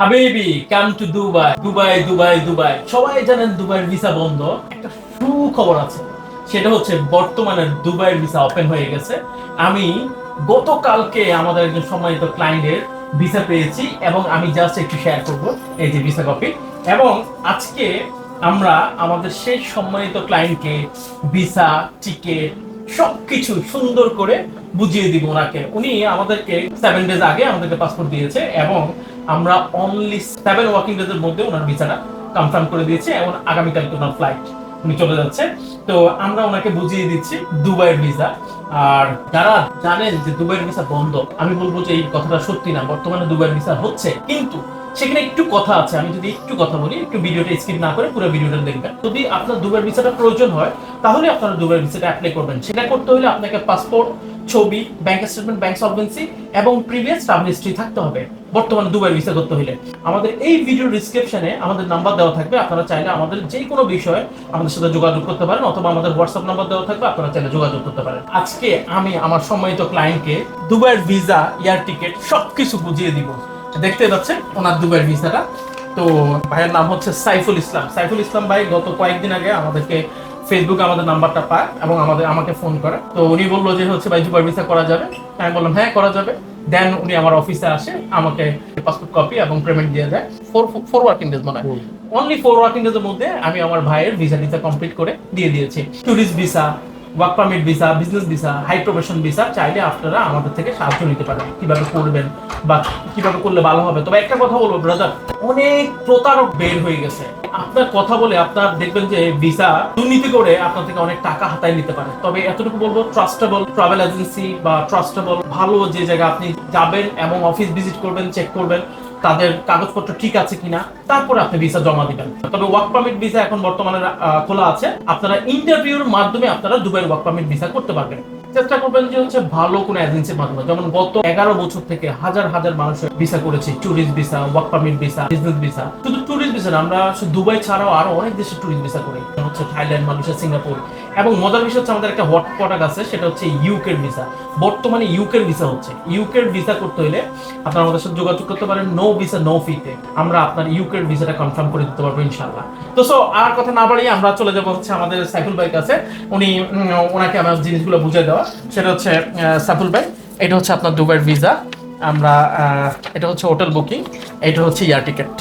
হাবিবি come to Dubai Dubai Dubai Dubai সবাই জানেন দুবাইয়ের ভিসা বন্ধ। একটা সুখবর আছে। সেটা হচ্ছে বর্তমানে দুবাইয়ের ভিসা ওপেন হয়ে গেছে। আমি গতকালকে আমাদের একজন সম্মানিত ক্লায়েন্টের ভিসা পেয়েছি এবং আমি জাস্ট একটু শেয়ার করব এই যে ভিসা কপি এবং আজকে আমরা আমাদের সেই সম্মানিত ক্লায়েন্টকে ভিসা টিকেট সবকিছু সুন্দর করে বুঝিয়ে দিব ওনাকে। উনি আমাদেরকে সেভেন ডেজ আগে আমাদেরকে পাসপোর্ট দিয়েছে এবং আমরা অনলি সেভেন ওয়ার্কিং ডেজ এর মধ্যে ওনার ভিসাটা কনফার্ম করে দিয়েছি এবং আগামীকালকে ওনার ফ্লাইট উনি চলে যাচ্ছে। তো আমরা ওনাকে বুঝিয়ে দিচ্ছি দুবাইয়ের ভিসা আর যারা জানেন যে দুবাইয়ের ভিসা বন্ধ, আমি বলব যে এই কথাটা সত্যি না, বর্তমানে দুবাইয়ের ভিসা হচ্ছে। কিন্তু সেখানে একটু কথা আছে, আমি যদি একটু কথা বলি, একটু ভিডিওটা স্কিপ না করে পুরো ভিডিওটা দেখবেন। যদি আপনার দুবাইয়ের ভিসাটা প্রয়োজন হয়, তাহলে আপনারা দুবাইয়ের ভিসাটা অ্যাপ্লাই করবেন। সেটা করতে হলে আপনাকে পাসপোর্ট ছবি ব্যাংক স্টেটমেন্ট ব্যাংক সলভেন্সি এবং প্রিভিয়াস ট্রাভেল হিস্ট্রি থাকতে হবে। বর্তমানে দুবাই ভিসা করতে হলে আমাদের এই ভিডিও ডিসক্রিপশনে আমাদের নাম্বার দেওয়া থাকবে, আপনারা চাইলে আমাদের যে কোনো বিষয়ে আমাদের সাথে যোগাযোগ করতে পারেন, অথবা আমাদের হোয়াটসঅ্যাপ নাম্বার দেওয়া থাকবে, আপনারা চাইলে যোগাযোগ করতে পারেন। আজকে আমি আমার সম্মানিত ক্লায়েন্টকে দুবাইয়ের ভিসা এয়ার টিকিট সবকিছু বুঝিয়ে দিব। দেখতে পাচ্ছেন, ওনার দুবাইয়ের ভিসাটা তো ভাইয়ের নাম হচ্ছে সাইফুল ইসলাম। সাইফুল ইসলাম ভাই, গত কয়েকদিন আগে আমাদেরকে ফেসবুকে আমাদের নাম্বারটা পায় এবং আমাদের, আমাকে ফোন করে। তো উনি বলল যে হচ্ছে, ভাই দুবাই ভিসা করা যাবে? আমি বললাম হ্যাঁ করা যাবে। দেন উনি আমার অফিসে আসে আমাকে পাসপোর্ট কপি এবং পেমেন্ট দিয়ে দেয়। ফোর ফোর ওয়ার্কিং ডেজ মনে। হয় অনলি ফোর ওয়ার্কিং ডেজের মধ্যে আমি আমার ভাইয়ের ভিসা টিসা কমপ্লিট করে দিয়ে দিয়েছি। Tourist visa work permit visa business visa high profession visa চাইলে আপনারা আমাদের থেকে সাহায্য নিতে পারেন। কীভাবে করবেন বা কীভাবে করলে ভালো হবে? তবে একটা কথা বলব ব্রাদার অনেক প্রতারক বের হয়ে গেছে। আপনার কথা বলে আপনার দেখবেন যে ভিসা দুর্নীতি করে আপনার থেকে অনেক টাকা হাতায় নিতে পারে। তবে এতটুকু বলব ট্রাস্টেবল ট্রাভেল এজেন্সি বা ট্রাস্টেবল ভালো যে জায়গা আপনি যাবেন এবং অফিস ভিজিট করবেন চেক করবেন তাদের কাগজপত্র ঠিক আছে কিনা, তারপরে আপনি ভিসা জমা দিবেন। তবে ওয়ার্ক পারমিট ভিসা এখন বর্তমানে খোলা আছে। আপনারা ইন্টারভিউর মাধ্যমে আপনারা দুবাইয়ের ওয়ার্ক পারমিট ভিসা করতে পারবেন। চেষ্টা করবেন যে হচ্ছে ভালো কোনো এজেন্সির মাধ্যমে, যেমন গত এগারো বছর থেকে হাজার হাজার মানুষের ভিসা করেছে tourist visa work permit visa business visa শুধু ভিসা আমরা দুবাই ছাড়াও আরও অনেক দেশে ট্যুরিস্ট ভিসা করি। হচ্ছে থাইল্যান্ড, মালয়েশিয়া, সিঙ্গাপুর। এবং মজার বিষয় হচ্ছে আমাদের একটা হট প্রোডাক্ট আছে, সেটা হচ্ছে ইউকের ভিসা বর্তমানে ইউকের ভিসা হচ্ছে। ইউকের ভিসা করতে হলে আপনারা আমাদের সাথে যোগাযোগ করতে পারেন নো ভিসা নো ফিতে আমরা আপনার ইউকের ভিসাটা কনফার্ম করে দিতে পারব ইনশাল্লাহ তো সো আর কথা না বাড়িয়ে আমরা চলে যাব হচ্ছে আমাদের সাইফুল ভাইয়ের কাছে। উনি ওনাকে আমার জিনিসগুলো বুঝিয়ে দেওয়া। সেটা হচ্ছে সাইফুল ভাই, এটা হচ্ছে আপনার দুবাইয়ের ভিসা আমরা এটা হচ্ছে হোটেল বুকিং এটা হচ্ছে এয়ার টিকেট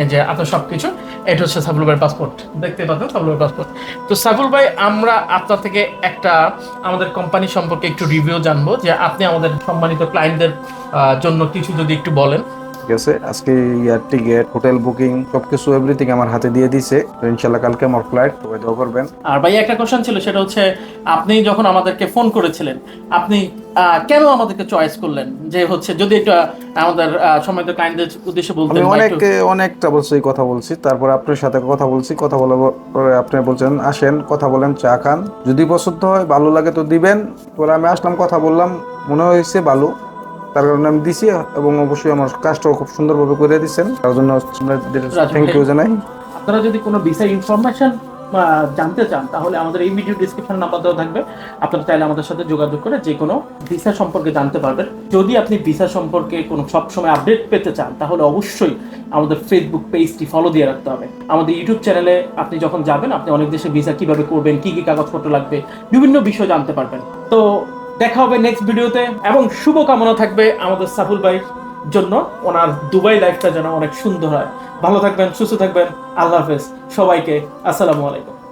এই যে আপনার সব কিছু এটা হচ্ছে সাবুল ভাইয়ের পাসপোর্ট দেখতে পাচ্ছেন সাবুল ভাইয়ের পাসপোর্ট তো সাবুল ভাই, আমরা আপনার থেকে একটা আমাদের কোম্পানি সম্পর্কে একটু রিভিউ জানব যে আপনি আমাদের সম্মানিত ক্লায়েন্টদের জন্য কিছু যদি একটু বলেন। ঠিক আছে আজকে ইয়ার টিকেট হোটেল বুকিং সবকিছু এভরিথিং আমার হাতে দিয়ে দিছে তো ইনশাল্লাহ কালকে আমার ফ্লাইট সবাই দোয়া করবেন। আর ভাই একটা কোশ্চেন ছিল সেটা হচ্ছে আপনি যখন আমাদেরকে ফোন করেছিলেন আপনি কেন আমাদেরকে চয়েস করলেন? যে হচ্ছে যদি আহ, আমাদের সম্মানিত ক্লায়েন্টদের উদ্দেশ্যে বলতেন আমি অনেক অনেকটা বলছি কথা বলছি। তারপর আপনার সাথে কথা বলছি কথা বলার পরে আপনি বলছেন আসেন কথা বলেন চা খান। যদি পছন্দ হয় ভালো লাগে তো দিবেন। পরে আমি আসলাম কথা বললাম মনে হয়েছে ভালো। তার কারণে আমি দিছি এবং অবশ্যই আমার কাজটাও খুব সুন্দরভাবে করে দিচ্ছেন তার জন্য থ্যাংক ইউ জানাই। আপনারা যদি কোনো ভিসা ইনফরমেশন জানতে চান তাহলে আমাদের এই ভিডিও ডিসক্রিপশন নাম্বার দেওয়া থাকবে। আপনারা চাইলে আমাদের সাথে যোগাযোগ করে যে কোনো ভিসা সম্পর্কে জানতে পারবেন। যদি আপনি ভিসা সম্পর্কে কোনো সবসময় আপডেট পেতে চান তাহলে অবশ্যই আমাদের ফেসবুক পেজটি ফলো দিয়ে রাখতে হবে। আমাদের ইউটিউব চ্যানেলে আপনি যখন যাবেন আপনি অনেক দেশে ভিসা কীভাবে করবেন কি কি কাগজপত্র লাগবে বিভিন্ন বিষয় জানতে পারবেন। তো দেখা হবে নেক্সট ভিডিওতে এবং শুভকামনা থাকবে আমাদের সাফুল ভাই জন্য। ওনার দুবাই লাইফটা যেন অনেক সুন্দর হয়। ভালো থাকবেন, সুস্থ থাকবেন। আল্লাহ হাফেজ। সবাইকে আসসালামু আলাইকুম।